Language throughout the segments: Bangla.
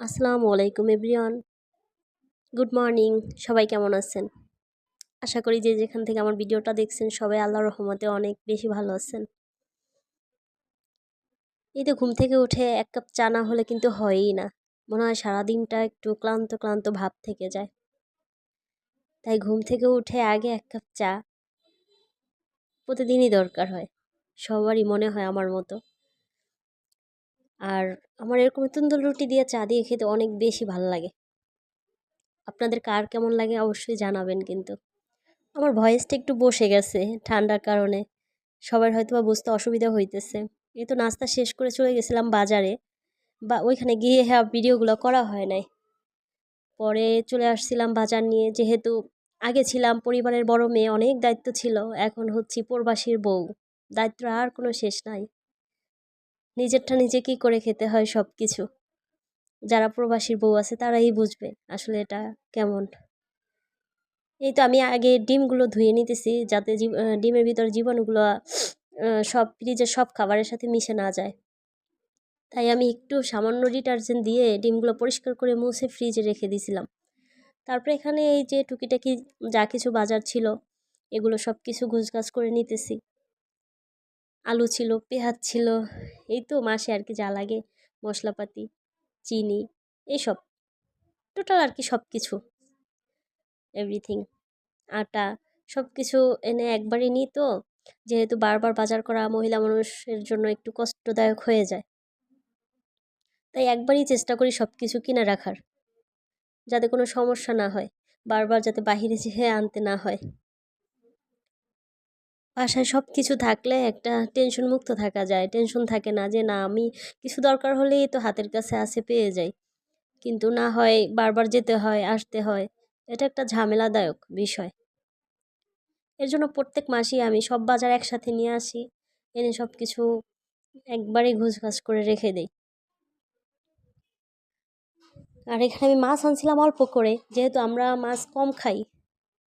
আসসালামু আলাইকুম এভরিওয়ান। গুড মর্নিং, সবাই কেমন আছেন? আশা করি যে যেখান থেকে আমার ভিডিওটা দেখছেন সবাই আল্লাহ রহমতে অনেক বেশি ভালো আছেন। এই তো ঘুম থেকে উঠে এক কাপ চা না হলে কিন্তু হয়ই না। মনে হয় সারাদিনটা একটু ক্লান্ত ক্লান্ত ভাব থেকে যায়। তাই ঘুম থেকে উঠে আগে এক কাপ চা। প্রতিদিনই দরকার হয়। সবারই মনে হয় আমার মতো। আর আমার এরকম তন্দুর রুটি দিয়ে চা দিয়ে খেতে অনেক বেশি ভালো লাগে। আপনাদের কার কেমন লাগে অবশ্যই জানাবেন কিন্তু। আমার ভয়েসটা একটু বসে গেছে ঠান্ডার কারণে। সবার হয়তো বা বুঝতে অসুবিধা হইতেছে। এই তো নাস্তা শেষ করে চলে গেছিলাম বাজারে। বা ওইখানে গিয়ে হ্যাঁ ভিডিওগুলো করা হয় নাই। পরে চলে আসছিলাম বাজার নিয়ে। যেহেতু আগে ছিলাম, পরিবারের বড় মেয়ে, অনেক দায়িত্ব ছিল। এখন হচ্ছি প্রবাসীর বউ। দায়িত্ব আর কোনো শেষ নাই। নিজেরটা নিজে কী করে খেতে হয় সব কিছু যারা প্রবাসীর বউ আছে তারাই বুঝবে আসলে এটা কেমন। এই তো আমি আগে ডিমগুলো ধুয়ে নিতেছি যাতে ডিমের ভিতর জীবাণুগুলো সব ফ্রিজের সব খাবারের সাথে মিশে না যায়। তাই আমি একটু সামান্য ডিটারজেন্ট দিয়ে ডিমগুলো পরিষ্কার করে মুছে ফ্রিজে রেখে দিয়েছিলাম তারপরে এখানে এই যে টুকিটাকি যা কিছু বাজার ছিল, এগুলো সব কিছু ঘুষঘাস করে নিতেছি। আলু ছিল, পেঁয়াজ ছিল, এই তো মাসে আর কি যা লাগে, মশলাপাতি, চিনি এইসব টোটাল আর কি সব কিছু এভরিথিং আটা সব কিছু এনে একবারই নিই তো, যেহেতু বারবার বাজার করা মহিলা মানুষের জন্য একটু কষ্টদায়ক হয়ে যায়। তাই একবারই চেষ্টা করি সব কিছু কিনে রাখার, যাতে কোনো সমস্যা না হয়, বারবার যাতে বাহিরে যেয়ে আনতে না হয়। বাসায় সব কিছু থাকলে একটা টেনশন মুক্ত থাকা যায়। টেনশন থাকে না যে, না, আমি কিছু দরকার হলেই তো হাতের কাছে আসে পেয়ে যাই। কিন্তু না হয় বারবার যেতে হয়, আসতে হয়, এটা একটা ঝামেলাদায়ক বিষয়। এর জন্য প্রত্যেক মাসেই আমি সব বাজার একসাথে নিয়ে আসি, এনে সব কিছু একবারেই ঘুষঘাস করে রেখে দেই। আর এখানে আমি মাছ আনছিলাম অল্প করে, যেহেতু আমরা মাছ কম খাই,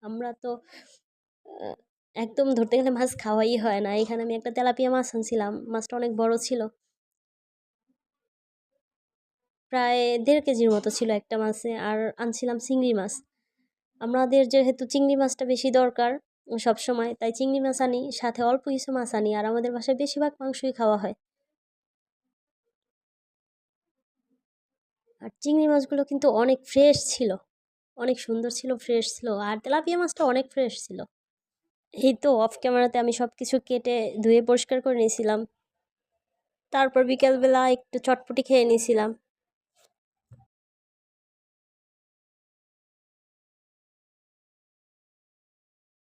আমরা তো একদম ধরতে গেলে মাছ খাওয়াই হয় না। এখানে আমি একটা তেলাপিয়া মাছ আনছিলাম, মাছটা অনেক বড় ছিল। প্রায় দেড় কেজির মতো ছিল একটা মাছে, আর আনছিলাম চিংড়ি মাছ। আমাদের যেহেতু চিংড়ি মাছটা বেশি দরকার সব সময় তাই চিংড়ি মাছ আনি, সাথে অল্প কিছু মাছ আনি, আর আমাদের বাসায় বেশিরভাগ মাংসই খাওয়া হয়। আর চিংড়ি মাছগুলো কিন্তু অনেক ফ্রেশ ছিল, অনেক সুন্দর ছিল ফ্রেশ ছিল, আর তেলাপিয়া মাছটা অনেক ফ্রেশ ছিল। এই তো অফ ক্যামেরাতে আমি সব কিছু কেটে ধুয়ে পরিষ্কার করে নিয়েছিলাম। তারপর বিকেলবেলা একটু চটপটি খেয়ে নিয়েছিলাম।